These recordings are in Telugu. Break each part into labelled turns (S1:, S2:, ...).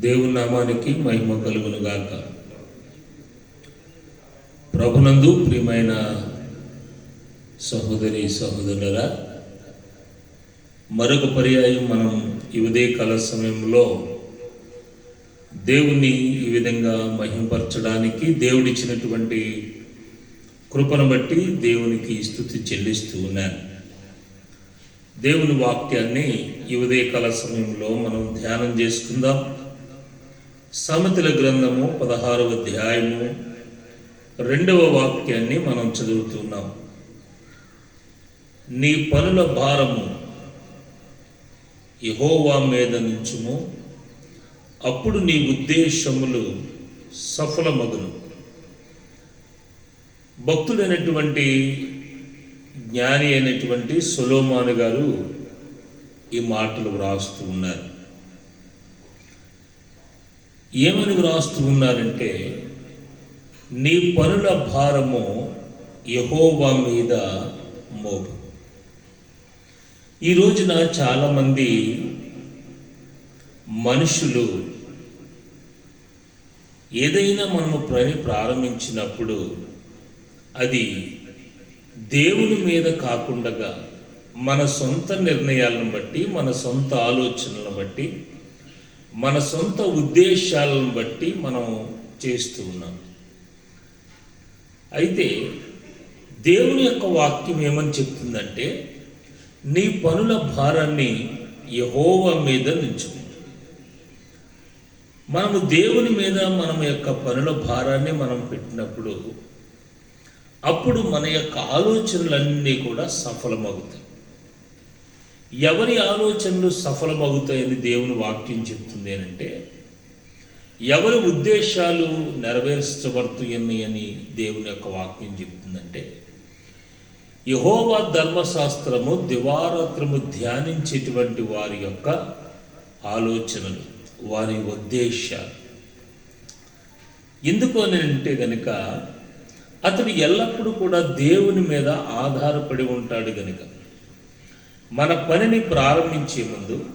S1: దేవుని నామానికి మహిమ కలుగును గాక. ప్రభునందు ప్రియమైన సహోదరి సహోదరులరా మరొక పర్యాయం మనం ఈ ఉదయకాల సమయంలో దేవుణ్ణి ఈ విధంగా మహిమపరచడానికి దేవుడిచ్చినటువంటి కృపను బట్టి దేవునికి స్థుతి చెల్లిస్తూ ఉన్నాను. దేవుని వాక్యాన్ని ఈ ఉదయకాల సమయంలో మనం ధ్యానం చేసుకుందాం. సమతుల గ్రంథము పదహారవ అధ్యాయము రెండవ వాక్యాన్ని మనం చదువుతున్నాం. నీ పనుల భారము యహోవా మీద నుంచుము. అప్పుడు నీ ఉద్దేశములు సఫలమగును. భక్తుడైనటువంటి జ్ఞాని అయినటువంటి సులోమాను గారు ఈ మాటలు వ్రాస్తూ ఉన్నారు. ఏమని వ్రాస్తూ ఉన్నారంటే నీ పనుల భారము యహోవా మీద మోపు. ఈ రోజున చాలామంది మనుషులు ఏదైనా మనము పని ప్రారంభించినప్పుడు అది దేవుని మీద కాకుండా మన సొంత నిర్ణయాలను బట్టి మన సొంత ఆలోచనలను బట్టి మన సొంత ఉద్దేశాలను బట్టి మనం చేస్తూ ఉన్నాం. అయితే దేవుని యొక్క వాక్యం ఏమని చెప్తుందంటే నీ పనుల భారాన్ని యహోవ మీద నుంచు మనము దేవుని మీద మన యొక్క పనుల భారాన్ని మనం పెట్టినప్పుడు అప్పుడు మన యొక్క ఆలోచనలన్నీ కూడా సఫలమవుతాయి. ఎవరి ఆలోచనలు సఫలమవుతాయని దేవుని వాక్యం చెప్తుంది అంటే ఎవరి ఉద్దేశాలు నెరవేర్చబడుతున్నాయి అని దేవుని యొక్క వాక్యం చెప్తుందంటే యహోవా ధర్మశాస్త్రము దివారాత్రము ధ్యానించేటువంటి వారి యొక్క ఆలోచనలు వారి ఉద్దేశాలు. ఎందుకు అని అంటే గనుక అతడు ఎల్లప్పుడూ కూడా దేవుని మీద ఆధారపడి ఉంటాడు గనుక. మన పనిని ప్రారంభించే ముందు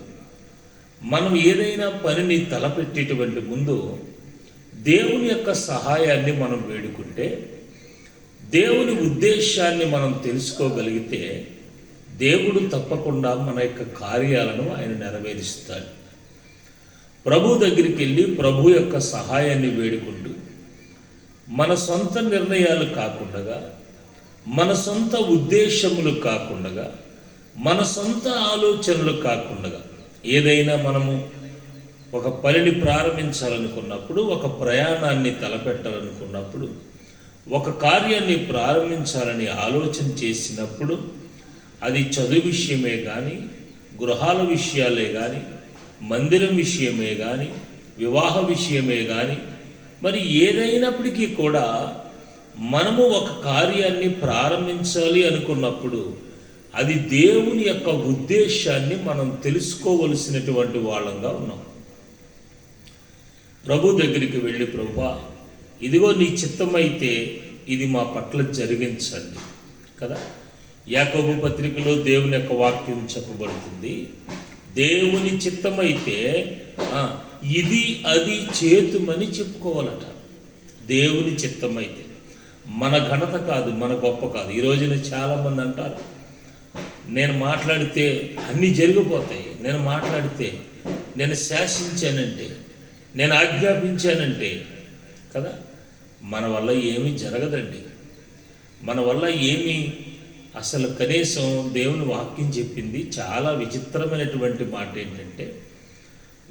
S1: మనం ఏదైనా పనిని తలపెట్టేటువంటి ముందు దేవుని యొక్క సహాయాన్ని మనం వేడుకుంటే దేవుని ఉద్దేశాన్ని మనం తెలుసుకోగలిగితే దేవుడు తప్పకుండా మన యొక్క కార్యాలను ఆయన నెరవేరుస్తాడు. ప్రభు దగ్గరికి వెళ్ళి ప్రభు యొక్క సహాయాన్ని వేడుకుంటూ మన సొంత నిర్ణయాలు కాకుండా మన సొంత ఉద్దేశములు కాకుండా మన సొంత ఆలోచనలు కాకుండా ఏదైనా మనము ఒక పనిని ప్రారంభించాలనుకున్నప్పుడు ఒక ప్రయాణాన్ని తలపెట్టాలనుకున్నప్పుడు ఒక కార్యాన్ని ప్రారంభించాలని ఆలోచన చేసినప్పుడు అది చదువు విషయమే కానీ గృహాల విషయాలే కానీ మందిరం విషయమే కానీ వివాహ విషయమే కానీ మరి ఏదైనప్పటికీ కూడా మనము ఒక కార్యాన్ని ప్రారంభించాలి అనుకున్నప్పుడు అది దేవుని యొక్క ఉద్దేశాన్ని మనం తెలుసుకోవలసినటువంటి వాళ్ళంగా ఉన్నాం. ప్రభు దగ్గరికి వెళ్ళి ప్రభా ఇదిగో నీ చిత్తమైతే ఇది మా పట్ల జరిగించండి. కదా? యాకోబు పత్రికలో దేవుని యొక్క వాక్యం చెప్పబడుతుంది. దేవుని చిత్తమైతే ఇది అది చేతుమని చెప్పుకోవాలట. దేవుని చిత్తమైతే. మన ఘనత కాదు మన గొప్ప కాదు. ఈ రోజున చాలామంది అంటారు నేను మాట్లాడితే అన్నీ జరిగిపోతాయి. నేను మాట్లాడితే నేను శాసించానంటే నేను ఆజ్ఞాపించానంటే కదా? మన వల్ల ఏమీ జరగదండి. మన వల్ల ఏమీ అసలు కనీసం దేవుని వాక్యం చెప్పింది చాలా విచిత్రమైనటువంటి మాట ఏంటంటే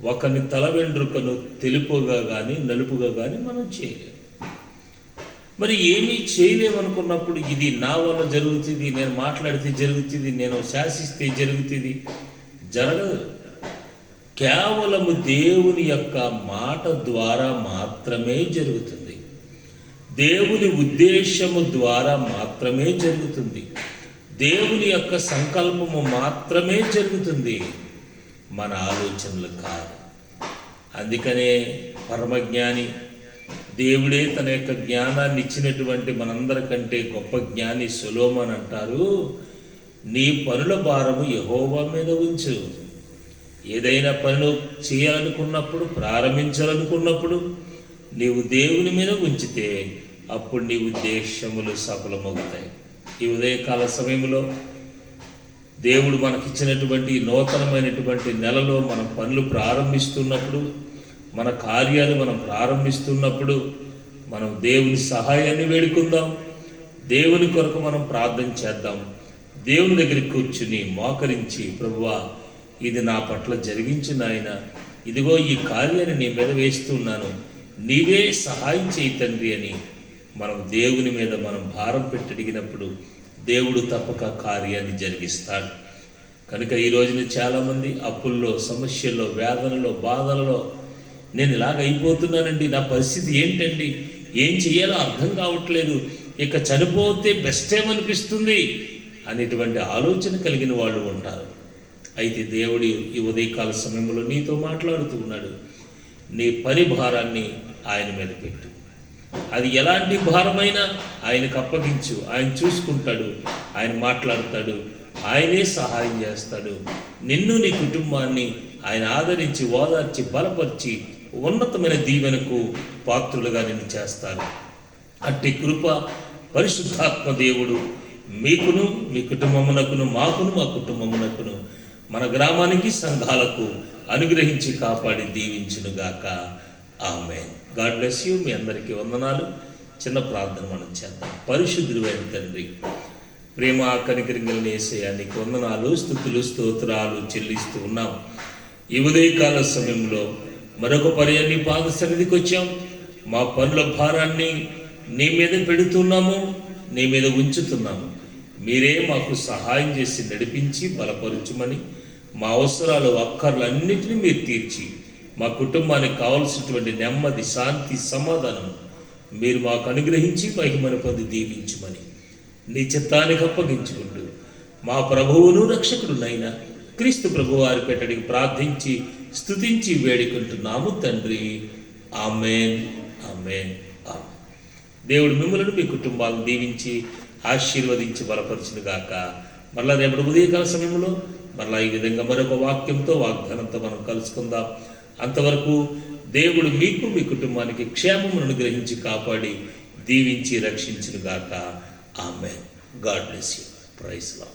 S1: ఒకని తల వెండ్రుకను తెలుపుగా కానీ నలుపుగా కానీ మనం చేయలేము. మరి ఏమీ చేయలేమనుకున్నప్పుడు ఇది నా వల్ల జరుగుతుంది నేను మాట్లాడితే జరుగుతుంది నేను శాసిస్తే జరుగుతుంది. జరగదు. కేవలము దేవుని యొక్క మాట ద్వారా మాత్రమే జరుగుతుంది. దేవుని ఉద్దేశము ద్వారా మాత్రమే జరుగుతుంది. దేవుని యొక్క సంకల్పము మాత్రమే జరుగుతుంది. మన ఆలోచనలు కాదు. అందుకనే పరమజ్ఞాని దేవుడే తన యొక్క జ్ఞానాన్ని ఇచ్చినటువంటి మనందరికంటే గొప్ప జ్ఞాని సులోమన్ అంటారు నీ పనుల భారము యహోవా మీద ఉంచు. ఏదైనా పనులు చేయాలనుకున్నప్పుడు ప్రారంభించాలనుకున్నప్పుడు నీవు దేవుని మీద ఉంచితే అప్పుడు నీ ఉద్దేశములు సఫలమవుతాయి. ఈ ఉదయకాల సమయంలో దేవుడు మనకిచ్చినటువంటి నూతనమైనటువంటి నెలలో మనం పనులు ప్రారంభిస్తున్నప్పుడు మన కార్యాలు మనం ప్రారంభిస్తున్నప్పుడు మనం దేవుని సహాయాన్ని వేడుకుందాం. దేవుని కొరకు మనం ప్రార్థన చేద్దాం. దేవుని దగ్గరికి కూర్చుని మోకరించి ప్రభువా ఇది నా పట్ల జరిగించిన ఆయన ఇదిగో ఈ కార్యాన్ని నీ మీద వేస్తున్నాను. నీవే సహాయం చేయి తండ్రి అని మనం దేవుని మీద మనం భారం పెట్టి అడిగినప్పుడు దేవుడు తప్పక కార్యాన్ని జరిగిస్తాడు. కనుక ఈ రోజున చాలామంది అప్పుల్లో సమస్యల్లో వేదనలో బాధలలో నేను ఇలాగ అయిపోతున్నానండి. నా పరిస్థితి ఏంటండి? ఏం చేయాలో అర్థం కావట్లేదు. ఇక చనిపోతే బెస్ట్ ఏమనిపిస్తుంది? అనేటువంటి ఆలోచన కలిగిన వాళ్ళు ఉంటారు. అయితే దేవుడు ఈ ఉదయకాల సమయంలో నీతో మాట్లాడుతూ ఉన్నాడు. నీ పని భారాన్ని ఆయన మీద పెట్టు. అది ఎలాంటి భారమైనా ఆయనకు అప్పగించు. ఆయన చూసుకుంటాడు. ఆయన మాట్లాడతాడు. ఆయనే సహాయం చేస్తాడు. నిన్ను నీ కుటుంబాన్ని ఆయన ఆదరించి ఓదార్చి బలపరిచి ఉన్నతమైన దీవెనకు పాత్రులుగా నిన్ను చేస్తారు అట్టి కృప పరిశుద్ధాత్మ దేవుడు మీకును మీ కుటుంబమునకును మాకును మా కుటుంబమునకును మన గ్రామానికి సంఘాలకు అనుగ్రహించి కాపాడి దీవించునుగాక. ఆమె గాడ్ బ్లెస్ యూ. మీ అందరికీ వందనాలు. చిన్న ప్రార్థన మనం చేద్దాం. పరిశుద్ధుడు తండ్రి ప్రేమ కనికరింగలనేసే వేసేయ నీకు వందనాలు స్థుతులు స్తోత్రాలు చెల్లిస్తూ ఉన్నాం. ఈ ఉదయకాల సమయంలో మరొక పర్యాన్ని పాద సన్నిధికి వచ్చాం మా పనుల భారాన్ని నీ మీద పెడుతున్నాము నీ మీద ఉంచుతున్నాము. మీరే మాకు సహాయం చేసి నడిపించి బలపరచుమని మా అవసరాలు అక్కర్లన్నింటినీ మీరు తీర్చి మా కుటుంబానికి కావలసినటువంటి నెమ్మది శాంతి సమాధానం మీరు మాకు అనుగ్రహించి మహిమను పొంది దీవించుమని నీ చిత్తానికి అప్పగించుకుంటూ మా ప్రభువును రక్షకుడునైనా క్రీస్తు ప్రభువారి పెట్టడికి ప్రార్థించి స్తుతించి వేడుకుంటున్నాము తండ్రి. ఆమెన్. ఆమెన్. ఆమెన్. దేవుడు మిమ్మల్ని మీ కుటుంబాలను దీవించి ఆశీర్వదించి బలపరచును మరలా రేపటి ఉదయకాల సమయంలో మరలా ఈ విధంగా మరొక వాక్యంతో వాగ్దానంతో మనం కలుసుకుందాం. అంతవరకు దేవుడు మీకు మీ కుటుంబానికి క్షేమమును అనుగ్రహించి కాపాడి దీవించి రక్షించునుగాక. ఆమె God bless you. Praise law